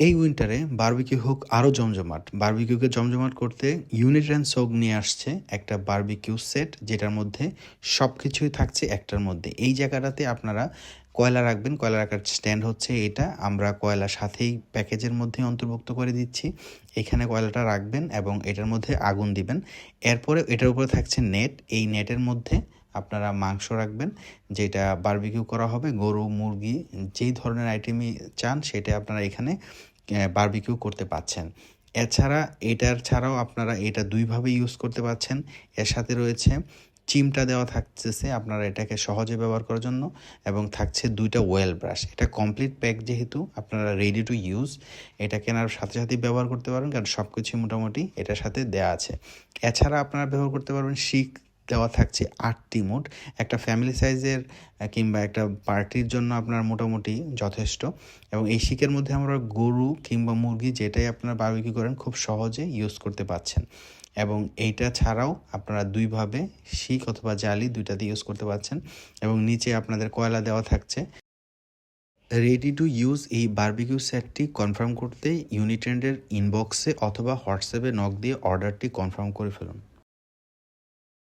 এই উইন্টারে বার্বিকিউ হোক আরও জমজমাট। বার্বিকিউকে জমজমাট করতে ইউনিট অ্যান্ড সোগ নিয়ে আসছে একটা বার্বিকিউ সেট যেটার মধ্যে সব কিছুই থাকছে একটার মধ্যে। এই জায়গাটাতে আপনারা কয়লা রাখবেন, কয়লা রাখার স্ট্যান্ড হচ্ছে এটা। আমরা কয়লা সাথেই প্যাকেজের মধ্যে অন্তর্ভুক্ত করে দিচ্ছি। এখানে কয়লাটা রাখবেন এবং এটার মধ্যে আগুন দিবেন। এরপরে এটার উপরে থাকছে নেট এই নেটের মধ্যে আপনারা মাংস রাখবেন, যেটা বারবিকিউ করা হবে, গরু, মুরগি, যেই ধরনের আইটেমই চান, সেটা আপনারা এখানে বারবিকিউ করতে পাচ্ছেন। এছাড়া এটার ছাড়াও আপনারা এটা দুইভাবে ইউজ করতে পাচ্ছেন। এর সাথে রয়েছে চিমটা দেওয়া থাকতেছে আপনারা এটাকে সহজে ব্যবহার করার জন্য এবং থাকছে দুইটা ওয়েল ব্রাশ। এটা কমপ্লিট প্যাক যেহেতু আপনারা রেডি টু ইউজ এটা কেনার সাথে সাথে ব্যবহার করতে পারবেন, কারণ সব কিছুই মোটামুটি এটার সাথে দেওয়া আছে। এছাড়া আপনারা ব্যবহার করতে পারবেন শিক দেওয়া থাকছে আটটি মোট। একটা ফ্যামিলি সাইজের কিংবা একটা পার্টির জন্য আপনার মোটামুটি যথেষ্ট। এবং এই শিকের মধ্যে আমরা গরু কিংবা মুরগি যেটাই আপনারা বারবিকি করেন, খুব সহজে ইউজ করতে পাচ্ছেন। এবং এইটা ছাড়াও আপনারা দুইভাবে শিক অথবা জালি দুইটাতে ইউজ করতে পারছেন এবং নিচে আপনাদের কয়লা দেওয়া থাকছে। রেডি টু ইউজ এই বারবিকিউ সেটটি কনফার্ম করতে ইউনিট্রেন্ডের ইনবক্সে অথবা হোয়াটসঅ্যাপে নক দিয়ে অর্ডারটি কনফার্ম করে ফেলুন।